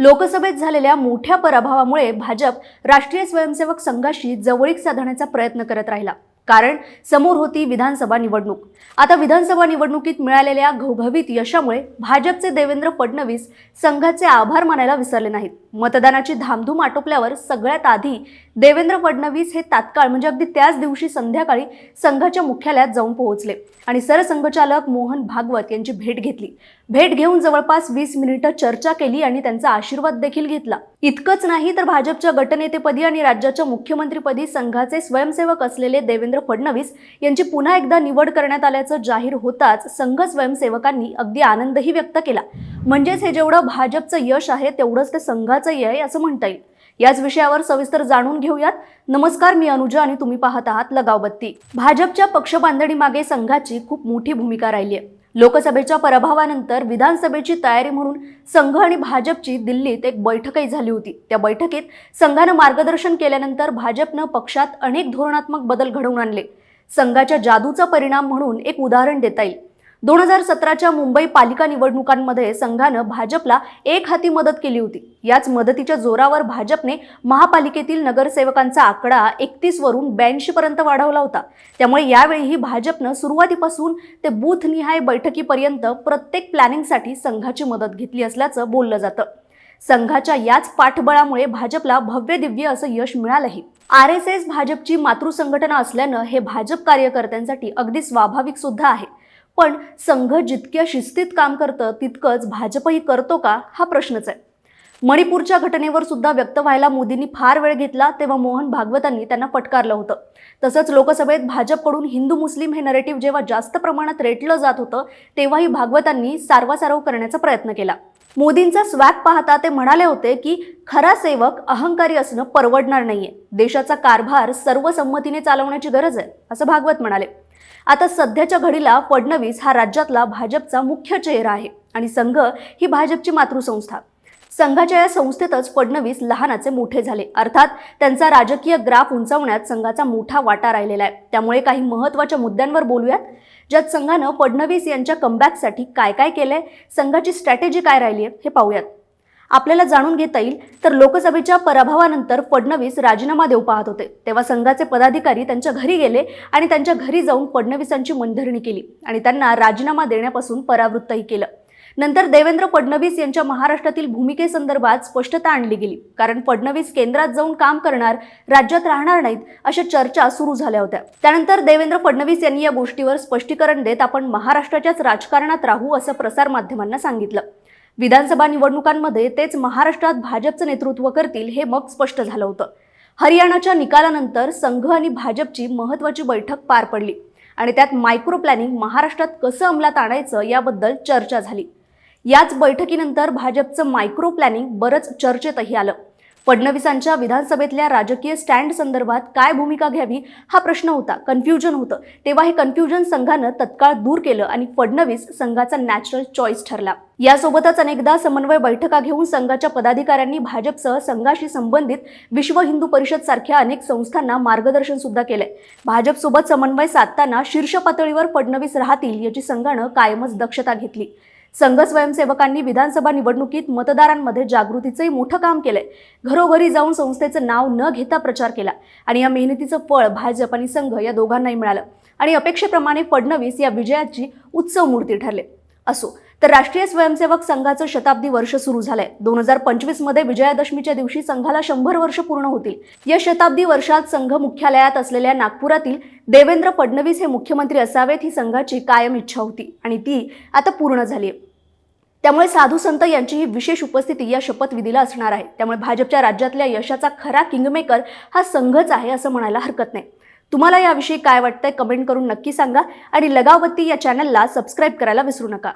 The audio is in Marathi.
लोकसभेत झालेल्या मोठ्या पराभवामुळे भाजप राष्ट्रीय स्वयंसेवक संघाशी जवळीक साधण्याचा प्रयत्न करत राहिला. कारण समोर होती विधानसभा निवडणूक. आता विधानसभा निवडणुकीत मिळालेल्या घवघवीत यशामुळे भाजपचे देवेंद्र फडणवीस संघाचे आभार मानायला विसरले नाहीत. मतदानाची धामधूम आटोपल्यावर सगळ्यात आधी देवेंद्र फडणवीस हे तात्काळ म्हणजे अगदी त्याच दिवशी संध्याकाळी संघाच्या मुख्यालयात जाऊन पोहोचले आणि सरसंघचालक मोहन भागवत यांची भेट घेतली. भेट घेऊन जवळपास वीस मिनिटं चर्चा केली आणि त्यांचा आशीर्वाद देखील घेतला. इतकंच नाही तर भाजपच्या गटनेतेपदी आणि राज्याच्या मुख्यमंत्रीपदी संघाचे स्वयंसेवक असलेले देवेंद्र फडणवीस यांची पुन्हा एकदा निवड करण्यात आल्याचं जाहीर होताच संघ स्वयंसेवकांनी अगदी आनंदही व्यक्त केला. म्हणजेच हे जेवढं भाजपचं यश आहे तेवढंच ते संघाचंही आहे असं म्हणता येईल. याच विषयावर सविस्तर जाणून घेऊयात. नमस्कार मी अनुजा आणि तुम्ही पाहत आहात लगावबत्ती. भाजपच्या पक्षबांधणीमागे संघाची खूप मोठी भूमिका राहिली आहे. लोकसभेच्या पराभवानंतर विधानसभेची तयारी म्हणून संघ आणि भाजपची दिल्लीत एक बैठकही झाली होती. त्या बैठकीत संघानं मार्गदर्शन केल्यानंतर भाजपनं पक्षात अनेक धोरणात्मक बदल घडवून आणले. संघाच्या जादूचा परिणाम म्हणून एक उदाहरण देता येईल. दोन हजार सतराच्या मुंबई पालिका निवडणुकांमध्ये संघानं भाजपला एक हाती मदत केली होती. याच मदतीच्या जोरावर भाजपने महापालिकेतील नगरसेवकांचा आकडा एकतीस वरून ब्याऐंशी पर्यंत वाढवला होता. त्यामुळे यावेळीही भाजपनं सुरुवातीपासून ते बूथनिहाय बैठकीपर्यंत प्रत्येक प्लॅनिंगसाठी संघाची मदत घेतली असल्याचं बोललं जातं. संघाच्या याच पाठबळामुळे भाजपला भव्य दिव्य असं यश मिळालंही. आर एस एस भाजपची मातृसंघटना असल्यानं हे भाजप कार्यकर्त्यांसाठी अगदी स्वाभाविक सुद्धा आहे. पण संघ जितक्या शिस्तीत काम करतं तितकंच भाजपही करतो का? हा प्रश्नच आहे. मणिपूरच्या घटनेवर सुद्धा व्यक्त व्हायला मोदींनी फार वेळ घेतला तेव्हा मोहन भागवतांनी त्यांना फटकारलं होतं. तसंच लोकसभेत भाजपकडून हिंदू मुस्लिम हे नरेटिव्ह जेव्हा जास्त प्रमाणात रेटलं जात होतं तेव्हाही भागवतांनी सारवासारव करण्याचा प्रयत्न केला. मोदींचा स्वॅग पाहता ते म्हणाले होते की खरा सेवक अहंकारी असणं परवडणार नाहीये. देशाचा कारभार सर्व संमतीने चालवण्याची गरज आहे असं भागवत म्हणाले. आता सध्याच्या घडीला फडणवीस हा राज्यातला भाजपचा मुख्य चेहरा आहे आणि संघ ही भाजपची मातृसंस्था. संघाच्या या संस्थेतच फडणवीस लहानाचे मोठे झाले. अर्थात त्यांचा राजकीय ग्राफ उंचावण्यात संघाचा मोठा वाटा राहिलेला आहे. त्यामुळे काही महत्त्वाच्या मुद्द्यांवर बोलूयात ज्यात संघानं फडणवीस यांच्या कमबॅकसाठी काय काय केलंय संघाची स्ट्रॅटेजी काय राहिली आहे हे पाहूयात. आपल्याला जाणून घेता येईल. तर लोकसभेच्या पराभवानंतर फडणवीस राजीनामा देऊ पाहत होते. तेव्हा संघाचे पदाधिकारी त्यांच्या घरी गेले आणि त्यांच्या घरी जाऊन फडणवीसांची मनधरणी केली आणि त्यांना राजीनामा देण्यापासून परावृत्तही केलं. नंतर देवेंद्र फडणवीस यांच्या महाराष्ट्रातील भूमिकेसंदर्भात स्पष्टता आणली गेली. कारण फडणवीस केंद्रात जाऊन काम करणार राज्यात राहणार नाहीत अशा चर्चा सुरू झाल्या होत्या. त्यानंतर देवेंद्र फडणवीस यांनी या गोष्टीवर स्पष्टीकरण देत आपण महाराष्ट्राच्याच राजकारणात राहू असं प्रसारमाध्यमांना सांगितलं. विधानसभा निवडणुकांमध्ये तेच महाराष्ट्रात भाजपचं नेतृत्व करतील हे मग स्पष्ट झालं होतं. हरियाणाच्या निकालानंतर संघ आणि भाजपची महत्त्वाची बैठक पार पडली आणि त्यात मायक्रो प्लॅनिंग महाराष्ट्रात कसं अंमलात आणायचं याबद्दल चर्चा झाली. याच बैठकीनंतर भाजपचं मायक्रो प्लॅनिंग बरंच चर्चेतही आलं. फडणवीसांच्या विधानसभेतल्या राजकीय स्टँड संदर्भात काय भूमिका घ्यावी हा प्रश्न होता. कन्फ्युजन होतं. तेव्हा हे कन्फ्युजन संघानं तत्काळ दूर केलं आणि फडणवीस संघाचा नॅचरल चॉईस ठरला. यासोबतच अनेकदा समन्वय बैठका घेऊन संघाच्या पदाधिकाऱ्यांनी भाजपसह संघाशी संबंधित विश्व हिंदू परिषद सारख्या अनेक संस्थांना मार्गदर्शन सुद्धा केलंय. भाजपसोबत समन्वय साधताना शीर्ष पातळीवर फडणवीस राहतील याची संघानं कायमच दक्षता घेतली. संघ स्वयंसेवकांनी विधानसभा निवडणुकीत मतदारांमध्ये जागृतीचंही मोठं काम केलंय. घरोघरी जाऊन संस्थेचं नाव न घेता प्रचार केला आणि या मेहनतीचं फळ भाजप आणि संघ या दोघांनाही मिळालं. आणि अपेक्षेप्रमाणे फडणवीस या विजयाची उत्सव मूर्ती ठरले. असो तर राष्ट्रीय स्वयंसेवक संघाचं शताब्दी वर्ष सुरू झालंय. दोन हजार पंचवीसमध्ये विजयादशमीच्या दिवशी संघाला शंभर वर्ष पूर्ण होतील. या शताब्दी वर्षात संघ मुख्यालयात असलेल्या नागपुरातील देवेंद्र फडणवीस हे मुख्यमंत्री असावेत ही संघाची कायम इच्छा होती आणि ती आता पूर्ण झाली आहे. त्यामुळे साधू संत यांची ही विशेष उपस्थिती या शपथविधीला असणार आहे. त्यामुळे भाजपच्या राज्यातल्या यशाचा खरा किंगमेकर हा संघच आहे असं म्हणायला हरकत नाही. तुम्हाला याविषयी काय वाटतंय कमेंट करून नक्की सांगा आणि लगावबत्ती या चॅनलला सबस्क्राईब करायला विसरू नका.